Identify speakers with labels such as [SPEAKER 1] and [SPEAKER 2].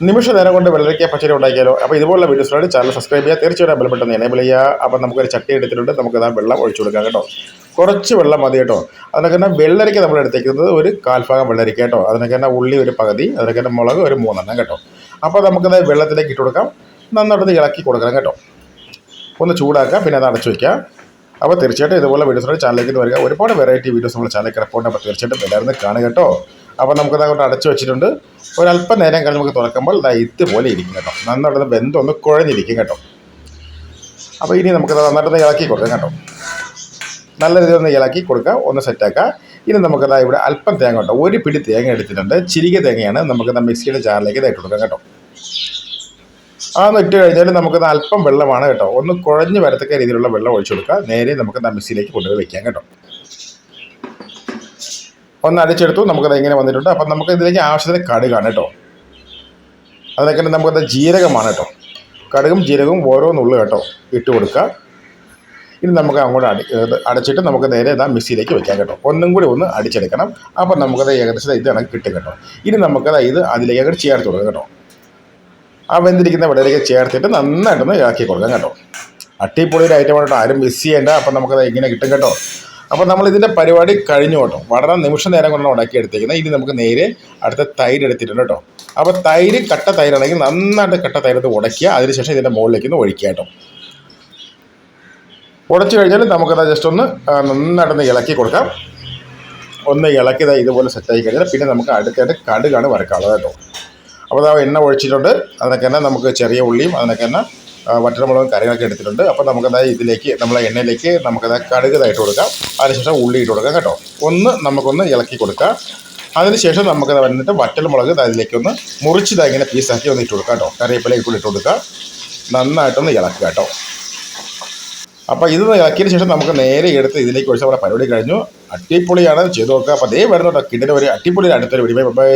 [SPEAKER 1] നിമിഷ നേരം കൊണ്ട് വെള്ളരിക്ക പച്ചരി ഉണ്ടാക്കിയാലോ? അപ്പോൾ ഇതുപോലുള്ള വീഡിയോസിനായിട്ട് ചാനൽ സബ്സ്ക്രൈബ് ചെയ്യുക. തീർച്ചയായിട്ടും ബെൽ ബട്ടൺ എനേബിൾ ചെയ്യുക. അപ്പോൾ നമുക്കൊരു ചട്ടി എടുത്തിട്ടുണ്ട്. നമുക്ക് ഇതാ വെള്ളം ഒഴിച്ചു കൊടുക്കാം കേട്ടോ. കുറച്ച് വെള്ളം മതി കേട്ടോ. അതിനൊക്കെ തന്നെ വെള്ളരിക്ക നമ്മൾ എടുത്തേക്കുന്നത് ഒരു കാൽഭാഗം വെള്ളരിക്ക കേട്ടോ. അതിനൊക്കെ തന്നെ ഉള്ളി ഒരു പകുതി അതിനൊക്കെ തന്നെ മുളക് ഒരു മൂന്നെണ്ണം കേട്ടോ. അപ്പോൾ നമുക്കത് വെള്ളത്തിലേക്ക് ഇട്ട് കൊടുക്കാം. നന്നായിട്ട് ഇളക്കി കൊടുക്കണം കേട്ടോ. ഒന്ന് ചൂടാക്കുക പിന്നെ അത് അടച്ചു വയ്ക്കുക അപ്പോൾ തീർച്ചയായിട്ടും ഇതുപോലെ വീഡിയോസിനോട് ചാനലിലേക്ക് വരിക. ഒരുപാട് വെറൈറ്റി വീഡിയോസ് നമ്മൾ ചാനലിൽ കിടപ്പുണ്ട് അപ്പോൾ തീർച്ചയായിട്ടും എല്ലാവരും കാണുക കേട്ടോ. അപ്പോൾ നമുക്കത് അങ്ങോട്ട് അടച്ചു വെച്ചിട്ടുണ്ട്. ഒരല്പം നേരം കഴിഞ്ഞ് നമുക്ക് തുറക്കുമ്പോൾ ദാ ഇതുപോലെ ഇരിക്കും കേട്ടോ. നന്നായിട്ട് ബന്ധം ഒന്ന് കുഴഞ്ഞിരിക്കും കേട്ടോ. അപ്പോൾ ഇനി നമുക്കത് നന്നായിട്ടൊന്ന് ഇളക്കി കൊടുക്കാം കേട്ടോ. നല്ല രീതിയിൽ ഒന്ന് ഇളക്കി കൊടുക്കുക ഒന്ന് സെറ്റാക്കുക ഇനി നമുക്കത് ഇവിടെ അല്പം തേങ്ങ കേട്ടോ ഒരു പിടി തേങ്ങ എടുത്തിട്ടുണ്ട്. ചിരിക തേങ്ങയാണ് നമുക്കത് മിക്സിയുടെ ജാറിലേക്ക് ഇതായിട്ട് കൊടുക്കാം കേട്ടോ. അതൊന്ന് ഇട്ട് കഴിഞ്ഞാൽ നമുക്കത് അല്പം വെള്ളമാണ് കേട്ടോ. ഒന്ന് കുഴഞ്ഞ് വരത്തക്ക രീതിയിലുള്ള വെള്ളം ഒഴിച്ചു കൊടുക്കുക. നേരെ നമുക്ക് മിക്സിയിലേക്ക് കൊണ്ടുപോയി വെക്കാം കേട്ടോ. ഒന്ന് അടിച്ചെടുത്തു നമുക്കത് ഇങ്ങനെ വന്നിട്ടുണ്ട്? അപ്പം നമുക്ക് ഇതിലേക്ക് ആവശ്യത്തിന് കടുകാണ് കേട്ടോ. അതിലേക്ക് തന്നെ നമുക്കത് ജീരകമാണ് കേട്ടോ. കടുകും ജീരകവും ഓരോന്നുള്ളു കേട്ടോ ഇട്ട് കൊടുക്കുക. ഇനി നമുക്ക് അങ്ങോട്ട് അടി അടച്ചിട്ട് നമുക്ക് നേരെ ഇതാ മിക്സിയിലേക്ക് വെക്കാം കേട്ടോ. ഒന്നും കൂടി ഒന്ന് അടിച്ചെടുക്കണം. അപ്പം നമുക്കത് ഏകദേശം ഇത് കണക്ക് കിട്ടും കേട്ടോ. ഇനി നമുക്കത് ഇത് അതിലേക്ക് അങ്ങോട്ട് ചേർത്ത് കൊടുക്കാം കേട്ടോ. ആ വെന്തിരിക്കുന്ന വെള്ളയിലേക്ക് ചേർത്തിട്ട് നന്നായിട്ടൊന്ന് ഇളക്കി കൊടുക്കാം കേട്ടോ. ഐറ്റം കേട്ടോ. ആരും മിസ് ചെയ്യേണ്ട. അപ്പം നമുക്കത് ഇങ്ങനെ കിട്ടും കേട്ടോ. അപ്പോൾ നമ്മൾ ഇതിന്റെ പരിപാടി കഴിഞ്ഞു കേട്ടോ. വളരെ നിമിഷ നേരം കൊണ്ടാണ് ഉണ്ടാക്കിയെടുത്തേക്കുന്നത്. ഇനി നമുക്ക് നേരെ അടുത്ത തൈര് എടുത്തിട്ടുണ്ട് കേട്ടോ. അപ്പോൾ തൈര് കട്ട തൈരാണെങ്കിൽ നന്നായിട്ട് കട്ട തൈരത്ത് ഉടയ്ക്കുക അതിനുശേഷം ഇതിന്റെ മുകളിലേക്ക് ഒന്ന് ഒഴിക്കുക കേട്ടോ. ഉടച്ചു കഴിഞ്ഞാൽ നമുക്കത് ജസ്റ്റ് ഒന്ന് നന്നായിട്ടൊന്ന് ഇളക്കി കൊടുക്കാം. ഒന്ന് ഇളക്കി ദാ ഇതുപോലെ സെറ്റായി കഴിഞ്ഞാൽ പിന്നെ നമുക്ക് അടുത്തായിട്ട് കടുകാണ് വരക്കാനുള്ളത് കേട്ടോ. അപ്പോൾ ആ എണ്ണ ഒഴിച്ചിട്ടുണ്ട്. അതിനൊക്കെ തന്നെ നമുക്ക് ചെറിയ ഉള്ളിയും അതിനൊക്കെ തന്നെ വറ്റൽമുളകും കറികളൊക്കെ എടുത്തിട്ടുണ്ട്. അപ്പോൾ നമുക്കത് ഇതിലേക്ക് നമ്മളെ എണ്ണയിലേക്ക് നമുക്കത് കടുകതായിട്ട് കൊടുക്കാം. അതിനുശേഷം ഉള്ളി ഇട്ട് കൊടുക്കാം കേട്ടോ. ഒന്ന് നമുക്കൊന്ന് ഇളക്കി കൊടുക്കാം. അതിനുശേഷം നമുക്കത് വന്നിട്ട് വറ്റൽമുളക് അതിലേക്കൊന്ന് മുറിച്ചത് ഇങ്ങനെ പീസാക്കി ഒന്ന് ഇട്ട് കൊടുക്കാം കേട്ടോ. കറിവേപ്പില കൂടി ഇട്ട് കൊടുക്കാം. നന്നായിട്ടൊന്ന് ഇളക്കുക കേട്ടോ. അപ്പോൾ ഇത് ഇളക്കിയതിന് ശേഷം നമുക്ക് നേരെ എടുത്ത് ഇതിലേക്ക് ഒഴിച്ച് നമ്മുടെ പരിപാടി കഴിഞ്ഞു. അട്ടിപ്പൊളിയാണ് ചെയ്ത് നോക്കുക. അപ്പോൾ അതേ വരുന്നുണ്ടോ കിട്ടിന് ഒരു അട്ടിപ്പൊളിയുടെ അടുത്തൊരു വീഡിയോ. ബൈ